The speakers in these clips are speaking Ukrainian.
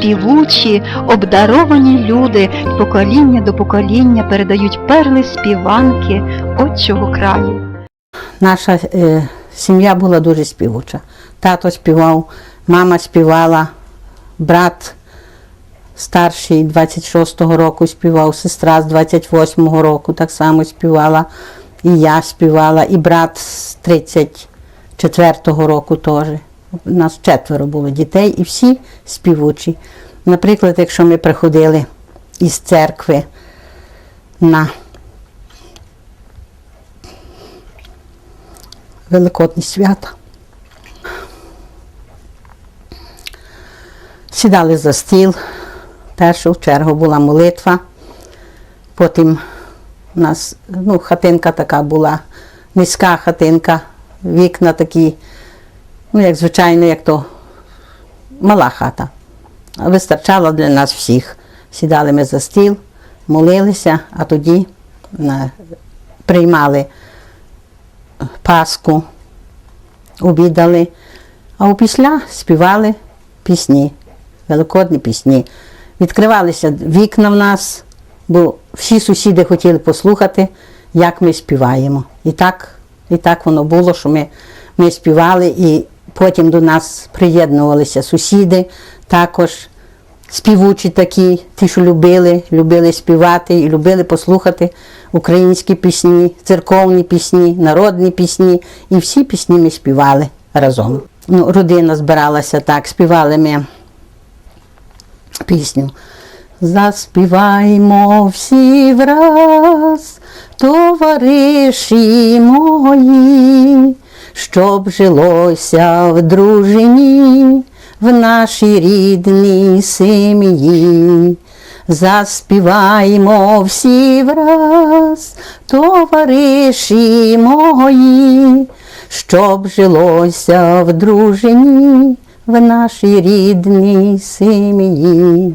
співучі, обдаровані люди покоління до покоління передають перли співанки отчого краю. Наша е, сім'я була дуже співуча. Тато співав, мама співала, брат старший 26-го року співав, сестра з 28-го року так само співала, і я співала, і брат з 34-го року теж. У нас четверо було дітей і всі співучі. Наприклад, якщо ми приходили із церкви на Великодні свята. Сідали за стіл. Першу чергу була молитва. Потім у нас ну, хатинка така була, низька хатинка, вікна такі, ну, як звичайно, як то мала хата. А Вистачало для нас всіх. Сідали ми за стіл, молилися, а тоді е, приймали Пасху, обідали, а опісля співали пісні, великодні пісні. Відкривалися вікна в нас, бо всі сусіди хотіли послухати, як ми співаємо. І так, і так воно було, що ми, ми співали, і потім до нас приєднувалися сусіди також. Співучі такі, ті, що любили, любили співати і любили послухати українські пісні, церковні пісні, народні пісні. І всі пісні ми співали разом. Ну, родина збиралася так, співали ми пісню. Заспіваймо всі враз, товариші мої, щоб жилося в дружині, в нашій рідній сім'ї. Заспіваймо всі враз, товариші мої, щоб жилося в дружині, в нашій рідній сім'ї.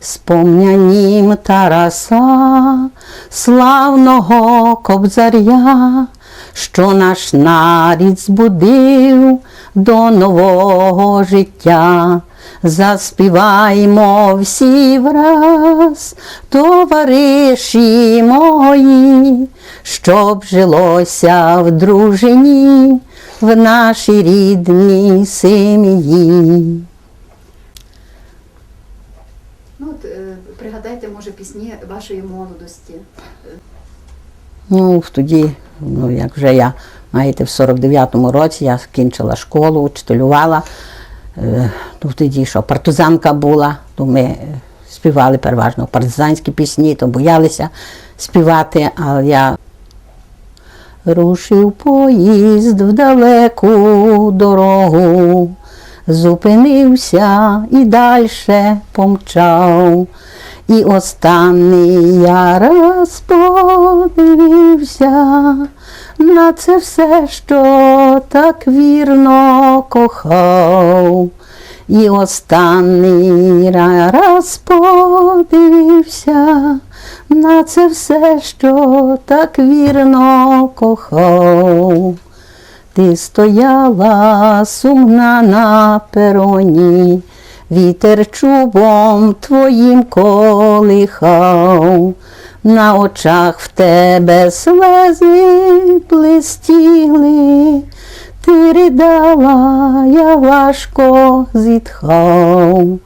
Спомнянім Тараса, славного кобзаря, що наш нарід збудив до нового життя. Заспіваймо всі враз, товариші мої, щоб жилося в дружині, в нашій рідній сім'ї. Ну, от, е, пригадайте, може, пісні вашої молодості. Ну, тоді, ну як вже я, знаєте, в 49-му році я закінчила школу, учителювала. Е, Ну, тоді що, партизанка була, то ми е, співали переважно партизанські пісні, то боялися співати, але я рушив поїзд в далеку дорогу, зупинився і дальше помчав. І останній я раз подивився на це все, що так вірно кохав. І останній ра- раз подивився на це все, що так вірно кохав. Ти стояла сумна на пероні, вітер чубом твоїм колихав, на очах в тебе слези блистіли, ти ридала, я важко зітхав,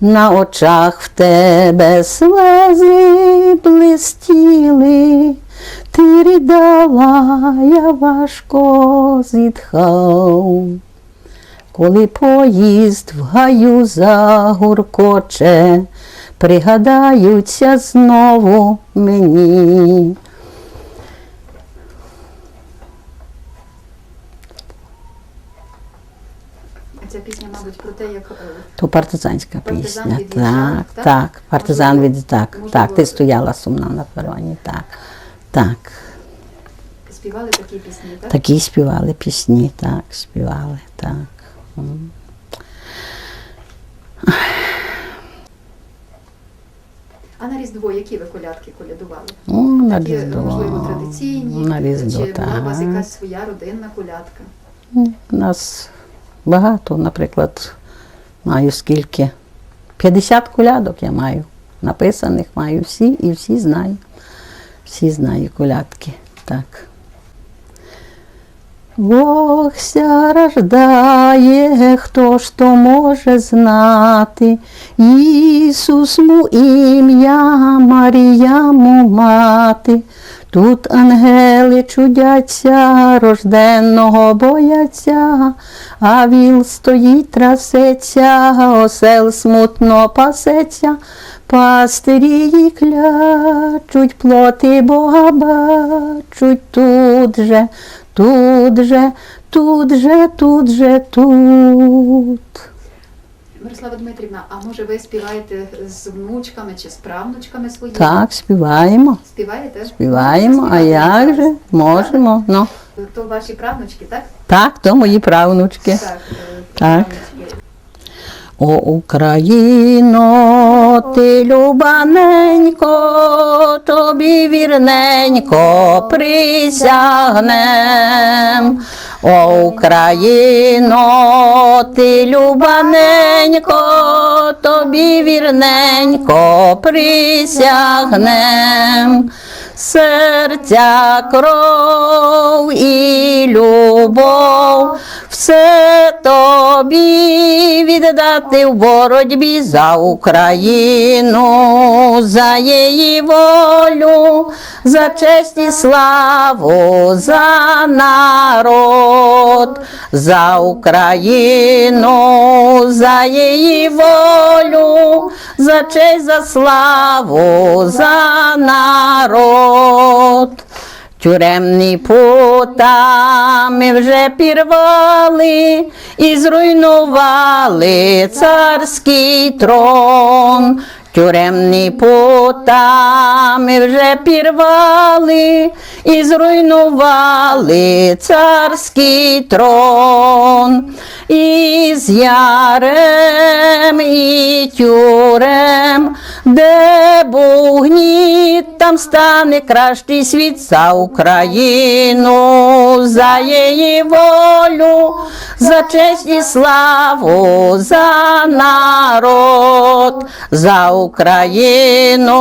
на очах в тебе слези блистіли, ридала, я важко зітхав. Коли поїзд в гаю загуркоче, пригадаються знову мені. Ця пісня, мабуть, про те, як е, То партизанська Партизан пісня. від'їжджав, Так, так? партизан від так, можливо, так, ти стояла сумна на пероні, так. Так. співали такі пісні, так? Такі співали пісні, так, співали, так. А на Різдво які ви колядки колядували? Ну, на Такі, Різдво. можливо, традиційні, На Різдво, чи була у вас так. якась своя родинна колядка? У нас багато, наприклад, маю скільки 50 колядок я маю. Написаних маю всі і всі знаю. Всі знаю колядки. Так. Бог ся рождає, хто ж то може знати, Ісус му ім'я, Маріяму мати. Тут ангели чудяться, рожденного бояться, а віл стоїть, трасеться, осел смутно пасеться, пастирі її клячуть, плоти Бога бачуть тут же, тут же, тут же, тут же, тут. Мирослава Дмитрівна, а може ви співаєте з внучками чи з правнучками своїми? Так, співаємо. Співаєте? Співаємо, а як же? Можемо. Ну. То ваші правнучки, так? Так, то мої правнучки. Так. е, Так. правнучки. О Україно, ти любаненько, тобі вірненько присягнем. О Україно, ти любаненько, тобі вірненько присягнем. Серця кров і любов, все тобі віддати в боротьбі за Україну, за її волю, за честь і славу, за народ, за Україну, за її волю, за честь, за славу, за народ. Тюремні пута ми вже пірвали і зруйнували царський трон. Тюремні пута ми вже пірвали і зруйнували царський трон. І з ярем і тюрем, де був гніт, там стане кращий світ за Україну, за її волю, за честь і славу, за народ, за Україну,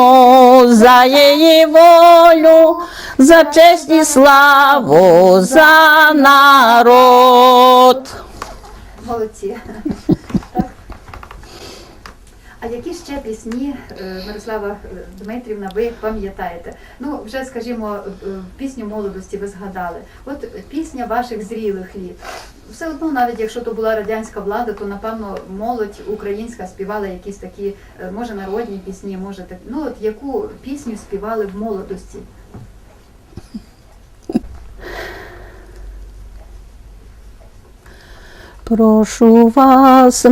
за її волю, за честь і славу, за народ. Молодці. А які ще пісні, е, Мирослава е, Дмитрівна, ви пам'ятаєте? Ну, вже, скажімо, е, пісню молодості ви згадали. От е, пісня ваших зрілих літ. Все одно, навіть якщо то була радянська влада, то напевно молодь українська співала якісь такі, е, може, народні пісні, може так. Ну от яку пісню співали в молодості? Прошу вас,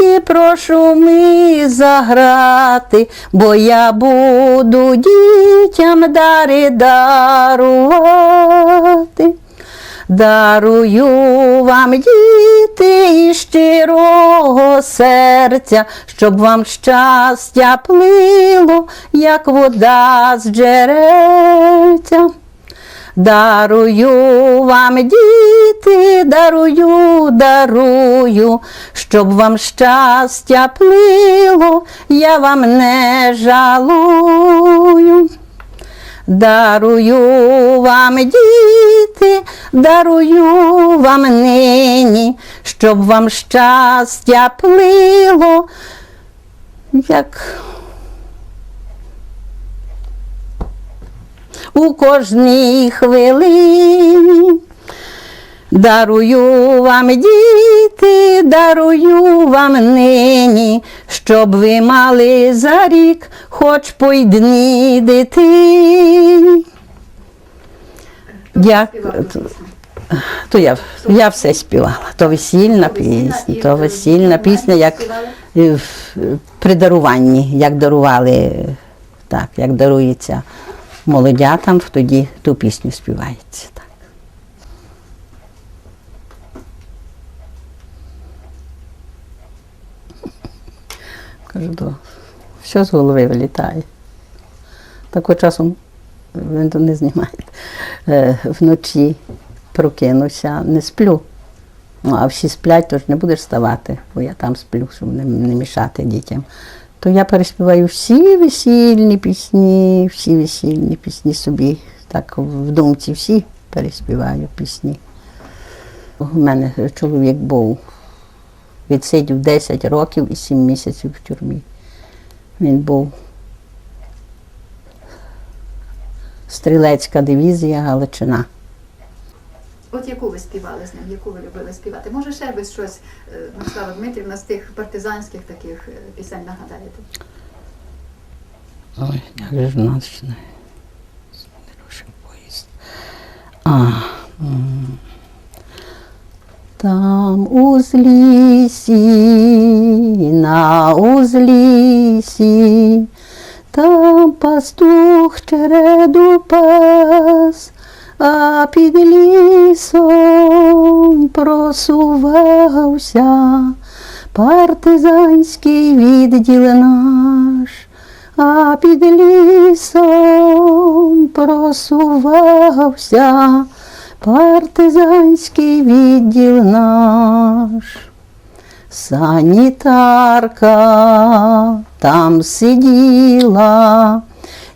музики, прошу ми заграти, бо я буду дітям дари дарувати. Дарую вам, діти, із щирого серця, щоб вам щастя плило, як вода з джерельця. Дарую вам, діти, дарую, дарую, щоб вам щастя плило, я вам не жалую. Дарую вам, діти, дарую вам нині, щоб вам щастя плило, як у кожній хвилині. Дарую вам, діти, дарую вам нині, щоб ви мали за рік, хоч по одній дитині. Дяк... Співали. То я, я все співала. То весільна пісня, то весільна пісня, як е, при даруванні, як дарували, так, як дарується молодятам, тоді ту пісню співається. Так. Кажу, то все з голови вилітає. Тако часом він то не знімає. Е, вночі прокинуся, не сплю. Ну, а всі сплять, тож не будеш вставати, бо я там сплю, щоб не мішати дітям. То я переспіваю всі весільні пісні, всі весільні пісні собі. Так в думці всі переспіваю пісні. У мене чоловік був, відсидів 10 років і 7 місяців в тюрмі. Він був стрілецька дивізія Галичина. От яку ви співали з ним, яку ви любили співати? Може, ще ви щось, е, Мирослава Дмитрівна, з тих партизанських таких е, пісень нагадаєте? Ой, ж ночне. Нерушив поїзд. А. Там узлісі, на узлісі, там пастух череду пас, а під лісом просувався партизанський відділ наш, а під лісом просувався партизанський відділ наш. Санітарка там сиділа,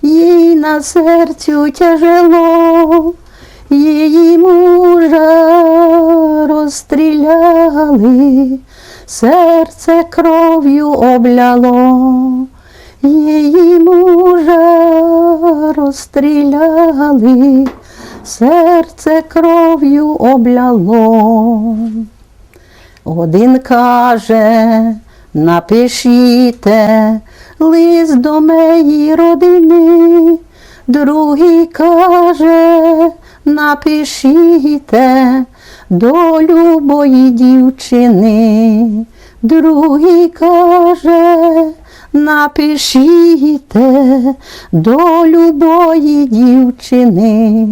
їй на серцю тяжело, її мужа розстріляли, серце кров'ю обляло, її мужа розстріляли, серце кров'ю обляло. Один каже, напишіте лист до моєї родини, другий каже, напишіте до любої дівчини, другий каже, напишіте до любої дівчини.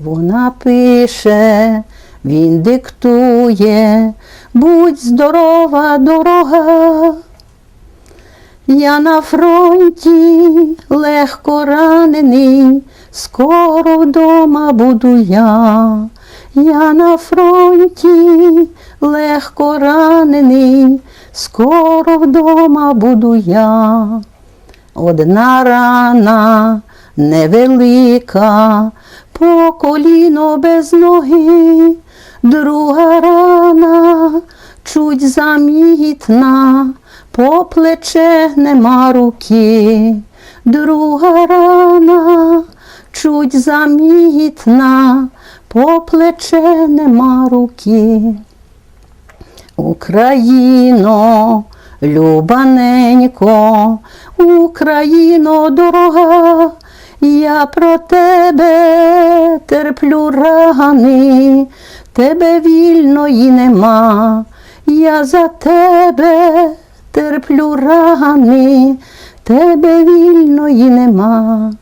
Вона пише, він диктує, будь здорова, дорога. Я на фронті легко ранений, скоро вдома буду я. Я на фронті легко ранений, скоро вдома буду я. Одна рана невелика, по коліно без ноги, друга рана чуть замітна, по плече нема руки, друга рана чуть замітна, по плече нема руки. Україно, любаненько, Україно дорога, я про тебе терплю рани, тебе вільної нема, я за тебе терплю рани, тебе вільної нема.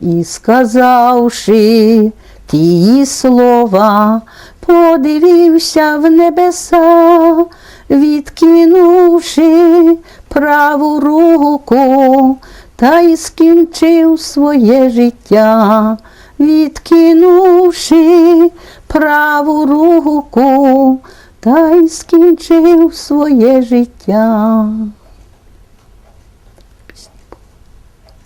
І сказавши тії слова, подивився в небеса, відкинувши праву руку, та й скінчив своє життя, відкинувши праву руку, та й скінчив своє життя.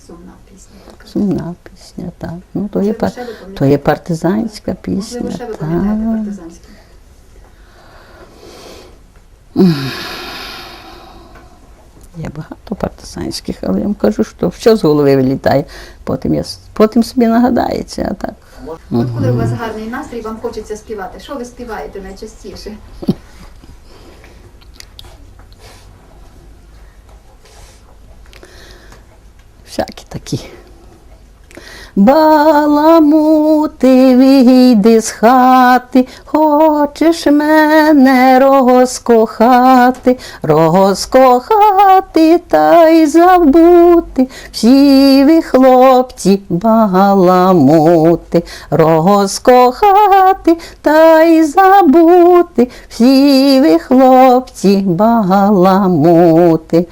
Сумна пісня. Сумна пісня, так. Ну, то, є, пар- ви то є партизанська пісня. Можливо, ще ви пам'ятаєте. Є багато партизанських, але я вам кажу, що все з голови вилітає. Потім, я, потім собі нагадається, а так. От коли у вас гарний настрій, вам хочеться співати. Що ви співаєте найчастіше? Всякі такі. Баламути, вийди з хати, хочеш мене розкохати. розкохати та й забути, всі ви хлопці баламути, розкохати та й забути, всі ви хлопці баламути.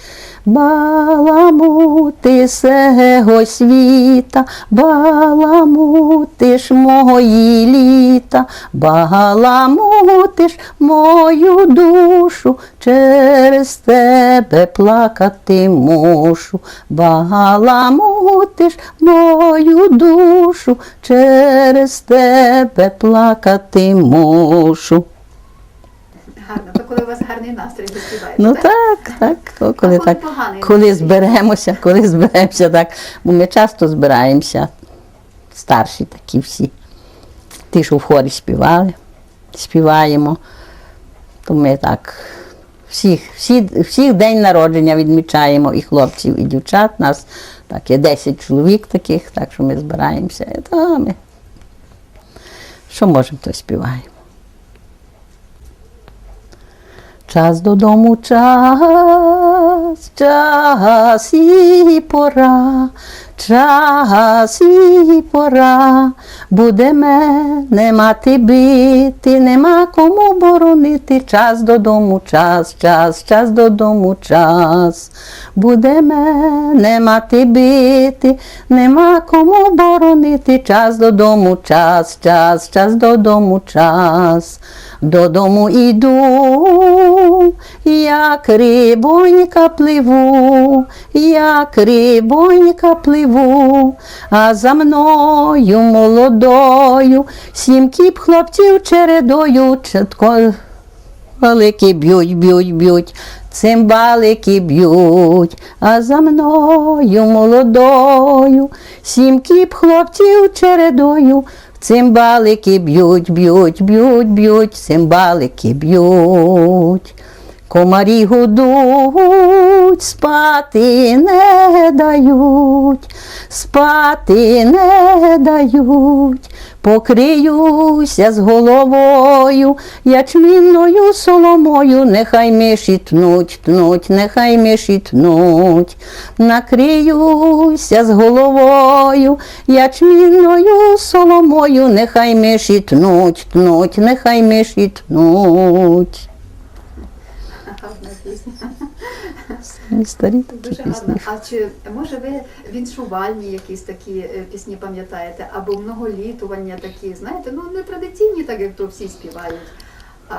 Баламути сего світа, баламутиш мої літа, баламутиш мою душу, через тебе плакати мушу, баламутиш мою душу, через тебе плакати мушу. Гарно. То коли у вас гарний настрій. Ну так? так, так. Коли, коли так, поганий коли зберемося, коли зберемося, так. Бо ми часто збираємося, старші такі всі. Ті, що в хорі співали, співаємо. То ми так всіх, всі, всіх день народження відмічаємо, і хлопців, і дівчат. Нас так є 10 чоловік таких, так що ми збираємося. І то ми, що можемо, то співаємо. Час додому, час, час і пора, час і пора, буде мене мати бити, нема кому боронити, час додому, час, час, час додому, час, буде мене мати бити, нема кому боронити, час додому, час, час, час додому, час. Додому іду, як рибонька пливу, як рибонька пливу, а за мною молодою, сім кіп хлопців чередою, чітко Цимбалики б'ють, б'ють, б'ють, цимбалики б'ють, а за мною молодою, сім кіп хлопців чередою, цимбалики б'ють, б'ють, б'ють, б'ють, цимбалики б'ють. Комарі гудуть, спати не дають, спати не дають, покриюся з головою, ячмінною соломою, нехай миші тнуть, тнуть, нехай миші тнуть, накриюся з головою, ячмінною соломою, нехай миші тнуть, тнуть, нехай миші тнуть. Гарна пісня. Старі такі Дуже пісні. гарно. А чи може ви віншувальні якісь такі е, пісні пам'ятаєте, або многолітування такі, знаєте, ну не традиційні, так як то всі співають, а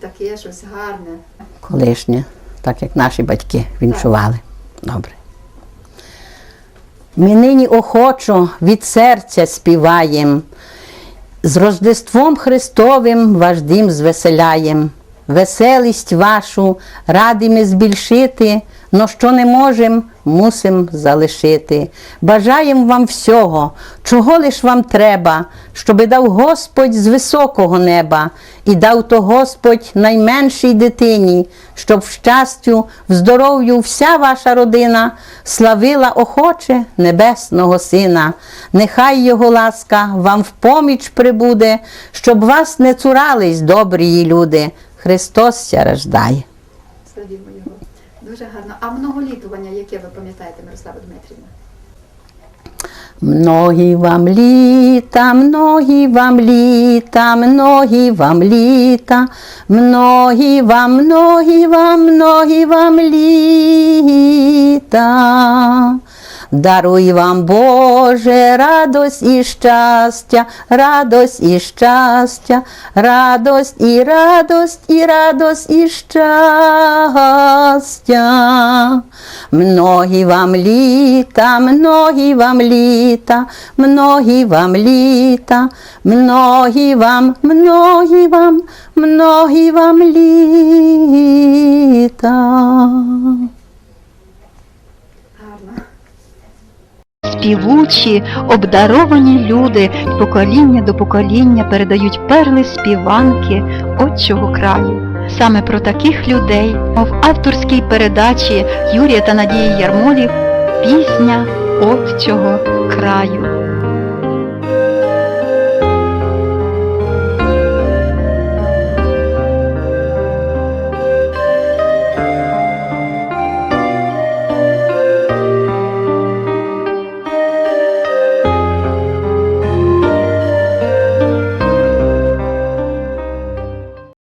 таке щось гарне. колишнє, так як наші батьки віншували. Добре. Ми нині охочо від серця співаєм, з Рождеством Христовим ваш дім звеселяєм. Веселість вашу раді ми збільшити, но що не можем, мусим залишити. Бажаєм вам всього, чого лиш вам треба, щоби дав Господь з високого неба, і дав то Господь найменшій дитині, щоб в щастю, в здоров'ю вся ваша родина славила охоче небесного Сина. Нехай Його ласка вам в поміч прибуде, щоб вас не цурались, добрі люди. Христос ся рождає. Славімо його. Дуже гарно. А многолітування, яке ви пам'ятаєте, Мирослава Дмитрівна? Многі вам літа, многі вам літа, многі вам літа, многі вам, многі вам, многі вам літа. Даруй вам, Боже, радость і щастя, радость і щастя, радость і радость і радость і щастя. Многі вам літа, многі вам літа, многі вам літа, многі вам, многі вам, многі вам літа. Співучі, обдаровані люди покоління до покоління передають перли співанки отчого краю. Саме про таких людей мов авторській передачі Юрія та Надії Ярмолів пісня отчого краю.